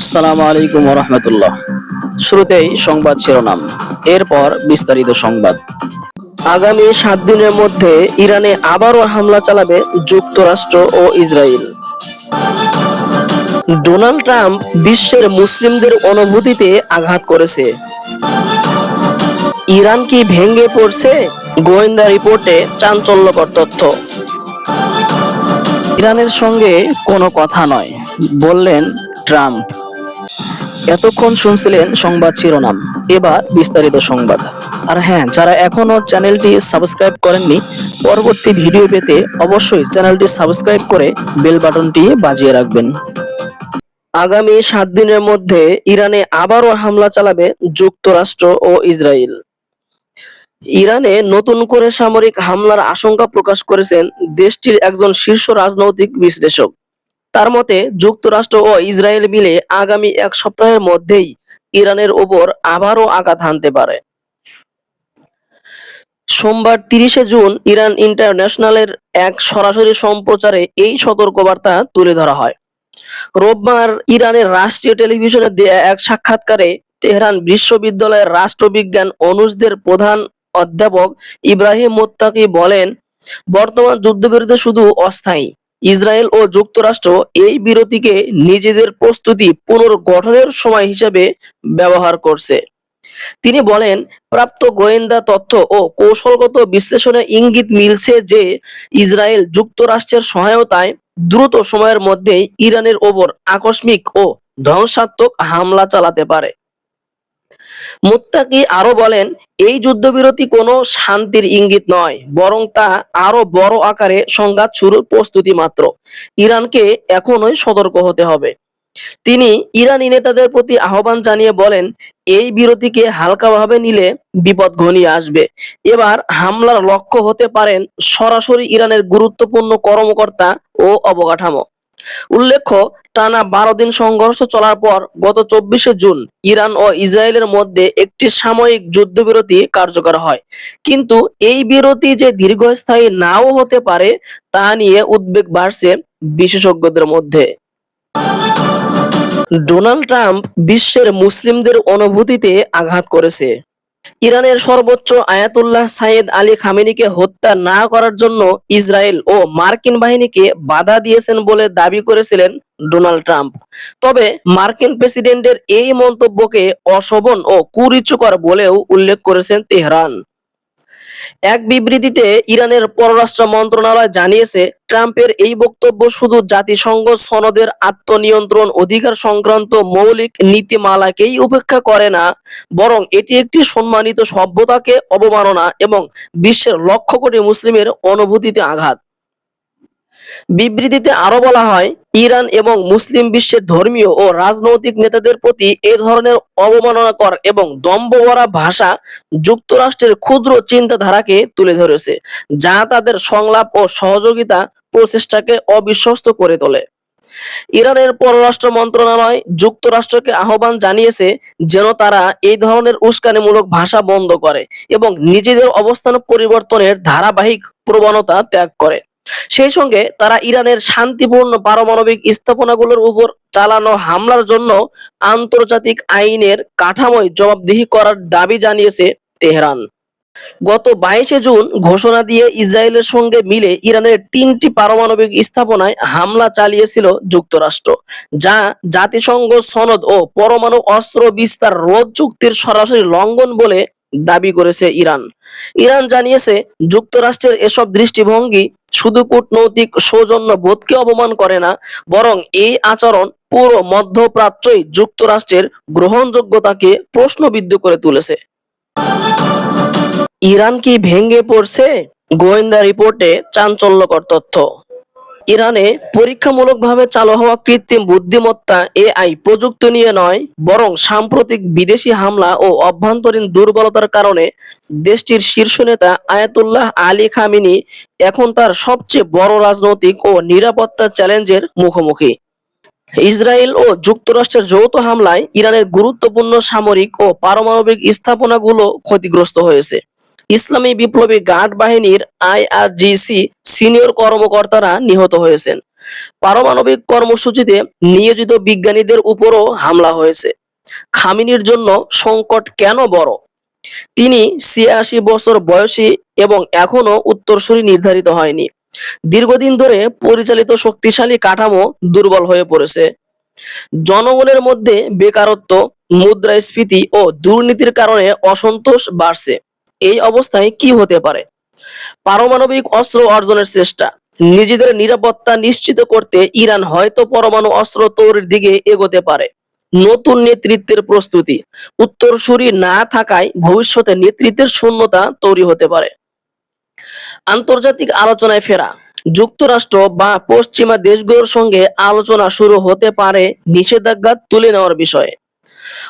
সালাম আলাইকুম রহমতুল্লাহ শুরুতেই সংবাদ শিরোনাম, এরপর বিস্তারিত সংবাদ। আগামী সাত দিনের মধ্যে ইরানে আবারও হামলা চালাবে যুক্তরাষ্ট্র ও ইসরায়েল। ডোনাল্ড ট্রাম্প বিশ্বের মুসলিমদের অনুভূতিতে আঘাত করেছে। ইরান কি ভেঙে পড়ছে? গোয়েন্দা রিপোর্টে চাঞ্চল্যকর তথ্য। ইরানের সঙ্গে কোনো কথা নয়, বললেন ট্রাম্প। এতক্ষণ শুনছিলেন সংবাদ শিরোনাম, এবার বিস্তারিত সংবাদ। আর হ্যাঁ যারা এখনও চ্যানেলটি সাবস্ক্রাইব করেননি, পরবর্তী ভিডিও পেতে অবশ্যই চ্যানেলটি সাবস্ক্রাইব করে বেল বাটনটি বাজিয়ে রাখবেন। আগামী সাত দিনের মধ্যে ইরানে আবারও হামলা চালাবে যুক্তরাষ্ট্র ও ইসরায়েল। ইরানে নতুন করে সামরিক হামলার আশঙ্কা প্রকাশ করেছেন দেশটির একজন শীর্ষ রাজনৈতিক বিশ্লেষক। তার মতে, যুক্তরাষ্ট্র ও ইসরায়েল মিলে আগামী এক সপ্তাহের মধ্যেই ইরানের ওপর আবারও আঘাত হানতে পারে। সোমবার তিরিশে জুন ইরান ইন্টারন্যাশনালের এক সরাসরি সম্প্রচারে এই সতর্কবার্তা তুলে ধরা হয়। রোববার ইরানের রাষ্ট্রীয় টেলিভিশনে দেয়া এক সাক্ষাৎকারে তেহরান বিশ্ববিদ্যালয়ের রাষ্ট্রবিজ্ঞান অনুষদের প্রধান অধ্যাপক ইব্রাহিম মোত্তাকি বলেন, বর্তমান যুদ্ধবিরতি শুধু অস্থায়ী। ইসরায়েল ও যুক্তরাষ্ট্র এই বিরতিকে নিজেদের প্রস্তুতি পুনর্গঠনের সময় হিসেবে ব্যবহার করছে। তিনি বলেন, প্রাপ্ত গোয়েন্দা তথ্য ও কৌশলগত বিশ্লেষণে ইঙ্গিত মিলছে যে ইসরায়েল যুক্তরাষ্ট্রের সহায়তায় দ্রুত সময়ের মধ্যেই ইরানের ওপর আকস্মিক ও ধ্বংসাত্মক হামলা চালাতে পারে। মুত্তাকি আরও বলেন, এই যুদ্ধবিরতি কোনো শান্তির ইঙ্গিত নয়, বরং তা আরও বড় আকারে সংঘাত শুরুর প্রস্তুতি মাত্র। ইরানকে এখনোই সতর্ক হতে হবে। তিনি ইরানি নেতাদের প্রতি আহ্বান জানিয়ে বলেন, এই বিরতিকে হালকাভাবে নিলে বিপদ ঘনিয়ে আসবে। এবার হামলার লক্ষ্য হতে পারেন সরাসরি ইরানের গুরুত্বপূর্ণ কর্মকর্তা ও অবকাঠামো। উল্লেখ্য, টানা বারো দিন সংঘর্ষ চলার পর গত চব্বিশে জুন ইরান ও ইসরায়েলের মধ্যে একটি সাময়িক যুদ্ধবিরতি কার্যকর হয়। কিন্তু এই বিরতি যে দীর্ঘস্থায়ী নাও হতে পারে, তা নিয়ে উদ্বেগ বাড়ছে বিশেষজ্ঞদের মধ্যে। ডোনাল্ড ট্রাম্প বিশ্বের মুসলিমদের অনুভূতিতে আঘাত করেছে। ইরানের সর্বোচ্চ আয়াতুল্লাহ সাইয়েদ আলী খামেনিকে হত্যা না করার জন্য ইসরায়েল ও মার্কিন বাহিনীকে বাধা দিয়েছেন বলে দাবি করেছিলেন ডোনাল্ড ট্রাম্প। তবে মার্কিন প্রেসিডেন্টের এই মন্তব্যকে অশোভন ও কুরিচুকর বলেও উল্লেখ করেছেন তেহরান। এক বিবৃতিতে ইরানের পররাষ্ট্র মন্ত্রণালয় জানিয়েছে, ট্রাম্পের এই বক্তব্য শুধু জাতিসংঘ সনদের আত্মনিয়ন্ত্রণ অধিকার সংক্রান্ত মৌলিক নীতিমালাকেই উপেক্ষা করে না, বরং এটি একটি সম্মানিত সভ্যতাকে অবমাননা এবং বিশ্বের লক্ষ কোটি মুসলিমের অনুভূতিতে আঘাত। বিবৃতিতে আরও বলা হয়, ইরান এবং মুসলিম বিশ্বের ধর্মীয় ও রাজনৈতিক নেতাদের প্রতি এ ধরনের অবমাননাকর এবং দম্ভভরা ভাষা যুক্তরাষ্ট্রের ক্ষুদ্র চিন্তাধারাকে তুলে ধরেছে, যা তাদের সংলাপ ও সহযোগিতা প্রচেষ্টাকে অবিশ্বস্ত করে তোলে। ইরানের পররাষ্ট্র মন্ত্রণালয় যুক্তরাষ্ট্রকে আহ্বান জানিয়েছে যেন তারা এই ধরনের উস্কানিমূলক ভাষা বন্ধ করে এবং নিজেদের অবস্থান পরিবর্তনের ধারাবাহিক প্রবণতা ত্যাগ করে। সেই সঙ্গে তারা ইরানের শান্তিপূর্ণ পারমাণবিক স্থাপনাগুলোর উপর চালানো হামলার জন্য আন্তর্জাতিক আইনের কাঠামোয় জবাবদিহি করার দাবি জানিয়েছে তেহরান। গত বাইশে জুন ঘোষণা দিয়ে ইসরায়েলের সঙ্গে মিলে ইরানের তিনটি পারমাণবিক স্থাপনায় হামলা চালিয়েছিল যুক্তরাষ্ট্র, যা জাতিসংঘ সনদ ও পরমাণু অস্ত্র বিস্তার রোধ চুক্তির সরাসরি লঙ্ঘন বলে দাবি করেছে ইরান। ইরান জানিয়েছে, যুক্তরাষ্ট্রের এসব দৃষ্টিভঙ্গি শুধু কূটনৈতিক সৌজন্য বোধকে অপমান করে না, বরং এই আচরণ পুরো মধ্যপ্রাচ্যই যুক্তরাষ্ট্রের গ্রহণযোগ্যতাকে প্রশ্নবিদ্ধ করে তুলেছে। ইরান কি ভেঙে পড়ছে? গোয়েন্দা রিপোর্টে চাঞ্চল্যকর তথ্য। ইরানে পরীক্ষামূলকভাবে চালু হওয়া কৃত্রিম বুদ্ধিমত্তা এআই প্রযুক্তি নিয়ে নয়, বরং সাম্প্রতিক বিদেশি হামলা ও অভ্যন্তরীণ দুর্বলতার কারণে দেশটির শীর্ষ নেতা আয়াতুল্লাহ আলী খামিনি এখন তার সবচেয়ে বড় রাজনৈতিক ও নিরাপত্তা চ্যালেঞ্জের মুখোমুখি। ইসরায়েল ও যুক্তরাষ্ট্রের যৌথ হামলায় ইরানের গুরুত্বপূর্ণ সামরিক ও পারমাণবিক স্থাপনাগুলো ক্ষতিগ্রস্ত হয়েছে। ইসলামী বিপ্লবী গার্ড বাহিনীর আইআরজিসি সিনিয়র কর্মকর্তারা নিহত হয়েছেন। পারমাণবিক কর্মসূচিতে নিয়োজিত বিজ্ঞানীদের উপরও হামলা হয়েছে। খামিনির জন্য সংকট কেন বড়? তিনি ছিয়াশি বছর বয়সী এবং এখনও উত্তরসূরি নির্ধারিত হয়নি। দীর্ঘদিন ধরে পরিচালিত শক্তিশালী কাঠামো দুর্বল হয়ে পড়েছে। জনগণের মধ্যে বেকারত্ব, মুদ্রাস্ফীতি ও দুর্নীতির কারণে অসন্তোষ বাড়ছে। এই অবস্থায় কি হতে পারে? পারমাণবিক অস্ত্র অর্জনের চেষ্টা। নিজেদের নিরাপত্তা নিশ্চিত করতে ইরান হয়তো পরমাণু অস্ত্র তৈরির দিকে এগোতে পারে। নতুন নেতৃত্বের প্রস্তুতি। উত্তরসূরি না থাকায় ভবিষ্যতে নেতৃত্বের শূন্যতা তৈরি হতে পারে। আন্তর্জাতিক আলোচনায় ফেরা। যুক্তরাষ্ট্র বা পশ্চিমা দেশগুলোর সঙ্গে আলোচনা শুরু হতে পারে নিষেধাজ্ঞা তুলে নেওয়ার বিষয়ে।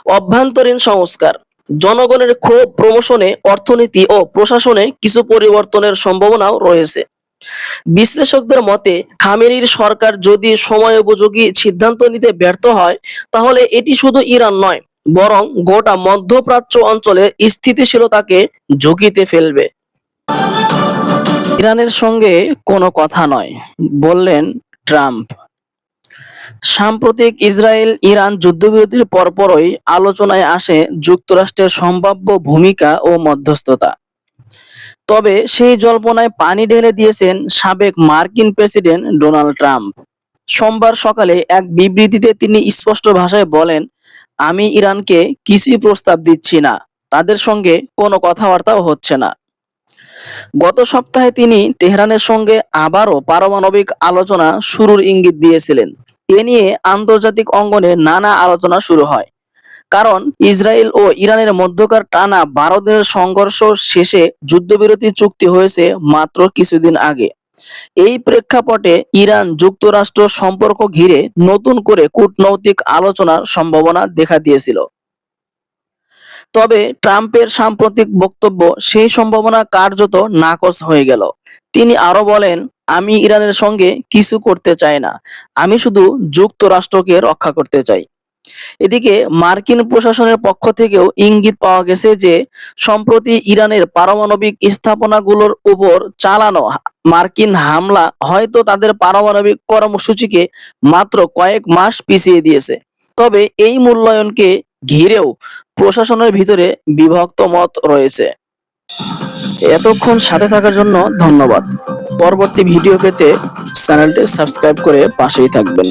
অভ্যন্তরীণ সংস্কার। জনগণের ক্ষোভ প্রমোশনে অর্থনীতি ও প্রশাসনে কিছু পরিবর্তনের সম্ভাবনাও রয়েছে। বিশ্লেষকদের মতে খামেনির সরকার যদি সময় উপযোগী সিদ্ধান্ত নিতে ব্যর্থ হয়, তাহলে এটি শুধু ইরান নয়, বরং গোটা মধ্যপ্রাচ্য অঞ্চলের স্থিতিশীলতাকে ঝুঁকিতে ফেলবে। ইরানের সঙ্গে কোনো কথা নয়, বললেন ট্রাম্প। সাম্প্রতিক ইসরায়েল ইরান যুদ্ধবিরতির পরপরই আলোচনায় আসে যুক্তরাষ্ট্রের সম্ভাব্য ভূমিকা ও মধ্যস্থতা। তবে সেই জল্পনায় পানি ঢেলে দিয়েছেন সাবেক মার্কিন প্রেসিডেন্ট ডোনাল্ড ট্রাম্প। সোমবার সকালে এক বিবৃতিতে তিনি স্পষ্ট ভাষায় বলেন, আমি ইরানকে কিছুই প্রস্তাব দিচ্ছি না, তাদের সঙ্গে কোনো কথাবার্তাও হচ্ছে না। গত সপ্তাহে তিনি তেহরানের সঙ্গে আবারও পারমাণবিক আলোচনা শুরুর ইঙ্গিত দিয়েছিলেন। এ নিয়ে আন্তর্জাতিক অঙ্গনে নানা আলোচনা শুরু হয়। কারণ ইসরায়েল ও ইরানের মধ্যকার টানা বারো দিনের সংঘর্ষ শেষে যুদ্ধবিরতি চুক্তি হয়েছে মাত্র কিছুদিন আগে। এই প্রেক্ষাপটে ইরান যুক্তরাষ্ট্র সম্পর্ক ঘিরে নতুন করে কূটনৈতিক আলোচনার সম্ভাবনা দেখা দিয়েছিল। তবে ট্রাম্পের সাম্প্রতিক বক্তব্য সেই সম্ভাবনা কার্যত নাকচ হয়ে গেল। তিনি আরও বলেন আমি ইরানের সঙ্গে কিছু করতে চাই না। আমি শুধু যুক্তরাষ্ট্রকে রক্ষা করতে চাই। এদিকে মার্কিন প্রশাসনের পক্ষ থেকেও ইঙ্গিত পাওয়া গেছে যে, সম্প্রতি ইরানের পারমাণবিক স্থাপনাগুলোর উপর চালানো মার্কিন হামলা হয়তো তাদের পারমাণবিক কর্মসূচিকে মাত্র কয়েক মাস পিছিয়ে দিয়েছে। তবে এই মূল্যায়নকে ঘিরেও প্রশাসনের ভিতরে বিভক্ত মত রয়েছে। এতক্ষণ সাথে থাকার জন্য ধন্যবাদ। পরবর্তী ভিডিও পেতে চ্যানেলটি সাবস্ক্রাইব করে পাশেই থাকবেন।